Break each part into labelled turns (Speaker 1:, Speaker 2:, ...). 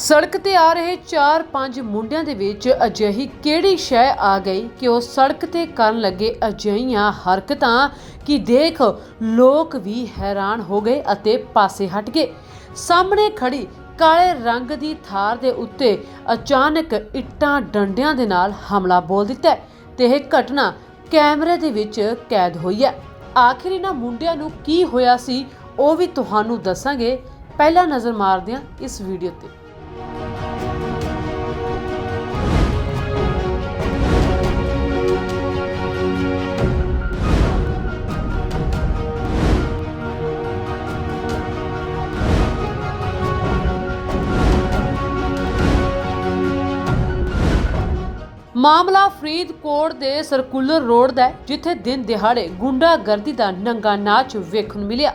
Speaker 1: ਸੜਕ ਤੇ ਆ ਰਹੇ 4-5 ਮੁੰਡਿਆਂ ਦੇ ਵਿੱਚ ਅਜਿਹੀ ਕਿਹੜੀ ਸ਼ੈ ਆ ਗਈ ਕਿ ਉਹ ਸੜਕ ਤੇ ਕਰਨ ਲੱਗੇ ਅਜਿਹੀਆਂ ਹਰਕਤਾਂ ਕਿ ਦੇਖ ਲੋਕ ਵੀ ਹੈਰਾਨ ਹੋ ਗਏ ਅਤੇ ਪਾਸੇ ਹਟ ਗਏ। ਸਾਹਮਣੇ ਖੜੀ ਕਾਲੇ ਰੰਗ ਦੀ ਥਾਰ ਦੇ ਉੱਤੇ ਅਚਾਨਕ ਇੱਟਾਂ ਡੰਡਿਆਂ ਦੇ ਨਾਲ ਹਮਲਾ ਬੋਲ ਦਿੱਤਾ ਹੈ ਤੇ ਇਹ ਘਟਨਾ ਕੈਮਰੇ ਦੇ ਵਿੱਚ ਕੈਦ ਹੋਈ ਹੈ। ਆਖਿਰ ਇਹਨਾਂ ਮੁੰਡਿਆਂ ਨੂੰ ਕੀ ਹੋਇਆ ਸੀ ਉਹ ਵੀ ਤੁਹਾਨੂੰ ਦੱਸਾਂਗੇ। ਪਹਿਲਾਂ ਨਜ਼ਰ ਮਾਰਦੇ ਹਾਂ ਇਸ ਵੀਡੀਓ ਤੇ। ਮਾਮਲਾ ਫਰੀਦਕੋਟ ਦੇ ਸਰਕੂਲਰ ਰੋਡ ਦਾ ਹੈ, ਜਿੱਥੇ ਦਿਨ ਦਿਹਾੜੇ ਗੁੰਡਾਗਰਦੀ ਦਾ ਨੰਗਾ ਨਾਚ ਵੇਖਣ ਨੂੰ ਮਿਲਿਆ।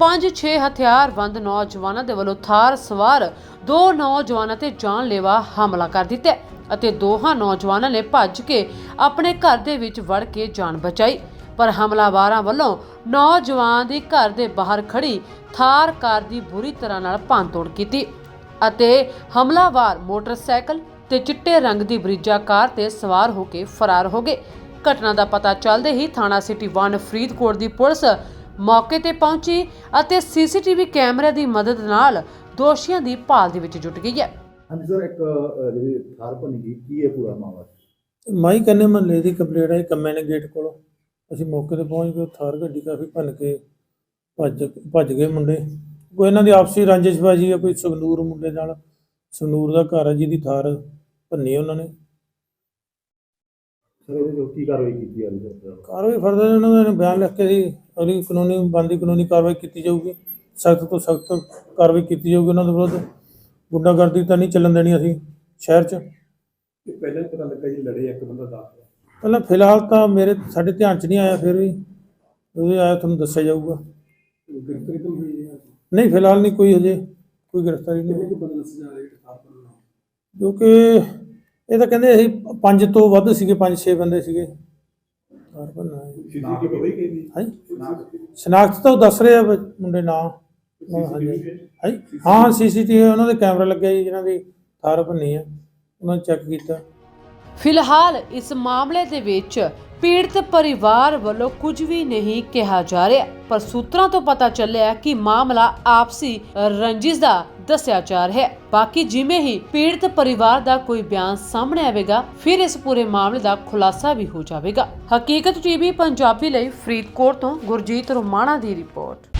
Speaker 1: ਪੰਜ, ਛੇ ਹਥਿਆਰਬੰਦ ਨੌਜਵਾਨਾਂ ਦੇ ਵੱਲੋਂ ਥਾਰ ਸਵਾਰ ਦੋ ਨੌਜਵਾਨਾਂ ਤੇ ਜਾਨਲੇਵਾ ਹਮਲਾ ਕਰ ਦਿੱਤਾ ਅਤੇ ਦੋਹਾਂ ਨੌਜਵਾਨਾਂ ਨੇ ਭੱਜ ਕੇ ਆਪਣੇ ਘਰ ਦੇ ਵਿੱਚ ਵੜ ਕੇ ਜਾਨ ਬਚਾਈ। ਪਰ ਹਮਲਾਵਾਰਾਂ ਵੱਲੋਂ ਨੌਜਵਾਨ ਦੀ ਘਰ ਦੇ ਬਾਹਰ ਖੜੀ ਥਾਰ ਕਾਰ ਦੀ ਬੁਰੀ ਤਰ੍ਹਾਂ ਨਾਲ ਭੰਨਤੋੜ ਕੀਤੀ ਅਤੇ ਹਮਲਾਵਾਰ ਮੋਟਰਸਾਈਕਲ ਤੇ ਚਿੱਟੇ ਰੰਗ ਦੀ ਬਰੀਜਾ ਕਾਰ ਤੇ ਸਵਾਰ ਹੋ ਕੇ ਫਰਾਰ ਹੋ ਗਏ। ਘਟਨਾ ਦਾ ਪਤਾ ਚੱਲਦੇ ਹੀ ਥਾਣਾ ਸਿਟੀ 1 ਫਰੀਦਕੋਟ ਦੀ ਪੁਲਿਸ ਮੌਕੇ ਤੇ ਪਹੁੰਚੀ ਅਤੇ ਸੀਸੀਟੀਵੀ ਕੈਮਰੇ ਦੀ ਮਦਦ ਨਾਲ ਦੋਸ਼ੀਆਂ ਦੀ ਭਾਲ ਦੇ ਵਿੱਚ ਜੁਟ ਗਈ ਹੈ।
Speaker 2: ਹਾਂਜੀ ਸਰ ਇੱਕ ਅਹ, ਜਿਹੜੀ ਥਾਰ ਬਣੀ ਗਈ ਕੀ ਹੈ ਪੂਰਾ ਮਾਮਲਾ
Speaker 3: ਮਾਈ ਕੰਨੇ ਮਹੱਲੇ ਦੀ ਕੰਪਲੇਂਟ ਆਈ ਕੰਮੇ ਨੇ ਗੇਟ ਕੋਲੋਂ। ਅਸੀਂ ਮੌਕੇ ਤੇ ਪਹੁੰਚ ਗਏ ਥਾਰ ਗੱਡੀ ਕਾਫੀ ਭੰਨ ਕੇ ਭੱਜ ਭੱਜ ਗਏ ਮੁੰਡੇ। ਕੋਈ ਇਹਨਾਂ ਦੀ ਆਪਸੀ ਰੰਜਿਸ਼ਬਾਜੀ ਹੈ ਕੋਈ ਸੰਗਨੂਰ ਮੁੰਡੇ ਨਾਲ ਸੰਗਨੂਰ ਦਾ ਘਰ ਹੈ ਜਿਹਦੀ ਥਾਰ ਭੰਨੀ ਉਹਨਾਂ ਨੇ।
Speaker 2: ਸਰ ਇਹਦੇ ਜੋ ਕੀ ਕਾਰਵਾਈ ਕੀਤੀ ਜਾ ਰਹੀ ਹੈ ਸਰ
Speaker 3: ਕਾਰਵਾਈ ਫਰਦਰ ਉਹਨਾਂ ਨੇ ਬਿਆਨ ਲਿਖ ਕੇ ਸੀ ਅਗਲੀ ਕਾਨੂੰਨੀ ਬੰਦੀ ਕਾਨੂੰਨੀ ਕਾਰਵਾਈ ਕੀਤੀ ਜਾਊਗੀ। ਸਖਤ ਤੋਂ ਸਖਤ ਕਾਰਵਾਈ ਕੀਤੀ ਜਾਊਗੀ ਉਹਨਾਂ ਦੇ ਵਿਰੁੱਧ। ਗੁੰਡਾਗਰਦੀ ਤਾਂ ਨਹੀਂ ਚੱਲਣ ਦੇਣੀ ਅਸੀਂ ਸ਼ਹਿਰ 'ਚ।
Speaker 2: ਪਹਿਲਾਂ ਹੀ ਪਤਾ ਲੱਗਾ ਜੀ ਲੜੇ ਇੱਕ ਬੰਦਾ ਦਾਖਲ
Speaker 3: ਪਹਿਲਾਂ ਫਿਲਹਾਲ ਤਾਂ ਮੇਰੇ ਸਾਡੇ ਧਿਆਨ 'ਚ ਨਹੀਂ ਆਇਆ ਫਿਰ ਵੀ ਉਹਦੇ ਆਇਆ ਤੁਹਾਨੂੰ ਦੱਸਿਆ ਜਾਊਗਾ।
Speaker 2: ਗ੍ਰਿਫਤਾਰੀ ਤਾਂ ਹੋਈ ਹੈ
Speaker 3: ਨਹੀਂ ਫਿਲਹਾਲ ਨਹੀਂ ਕੋਈ ਹਜੇ ਕੋਈ ਗ੍ਰਿਫਤਾਰੀ ਨਹੀਂ
Speaker 2: ਰਹੇ
Speaker 3: ਕਿਉਂਕਿ ਇਹ ਤਾਂ ਕਹਿੰਦੇ ਅਸੀਂ ਪੰਜ ਤੋਂ ਵੱਧ ਸੀਗੇ ਪੰਜ ਛੇ ਬੰਦੇ ਸੀਗੇ। ਹੈ।
Speaker 2: ਸ਼ੀਸ਼ੇ ਕੀ ਨਹੀਂ
Speaker 3: ਹਾਂਜੀ। ਸ਼ਨਾਖਤ ਤਾਂ ਉਹ ਦੱਸ ਰਹੇ ਆ ਵੀ ਮੁੰਡੇ ਨਾਂ ਹਾਂਜੀ। ਹਾਂਜੀ। ਹਾਂ ਸੀਸੀਟੀਵੀ ਉਹਨਾਂ ਦੇ ਕੈਮਰਾ ਲੱਗਿਆ ਜੀ ਜਿਨ੍ਹਾਂ ਦੀ ਥਾਰ ਭੰਨੀ ਆ ਉਹਨਾਂ ਨੇ ਚੈੱਕ ਕੀਤਾ।
Speaker 1: ਫਿਲਹਾਲ ਇਸ ਮਾਮਲੇ ਦੇ ਵਿੱਚ ਪੀੜਤ ਪਰਿਵਾਰ ਵੱਲੋਂ ਕੁਝ ਵੀ ਨਹੀਂ ਕਿਹਾ ਜਾ ਰਿਹਾ, ਪਰ ਸੂਤਰਾਂ ਤੋਂ ਪਤਾ ਚੱਲਿਆ ਕਿ ਮਾਮਲਾ ਆਪਸੀ ਰੰਜਿਸ਼ ਦਾ ਦੱਸਿਆ ਜਾ ਰਿਹਾ ਹੈ। ਬਾਕੀ ਜਿਵੇਂ ਹੀ ਪੀੜਤ ਪਰਿਵਾਰ ਦਾ ਕੋਈ ਬਿਆਨ ਸਾਹਮਣੇ ਆਵੇਗਾ, ਫਿਰ ਇਸ ਪੂਰੇ ਮਾਮਲੇ ਦਾ ਖੁਲਾਸਾ ਵੀ ਹੋ ਜਾਵੇਗਾ। ਹਕੀਕਤ ਟੀਵੀ, ਪੰਜਾਬੀ ਲਈ ਫਰੀਦਕੋਟ ਤੋਂ ਗੁਰਜੀਤ ਰੋਮਾਣਾ ਦੀ ਰਿਪੋਰਟ।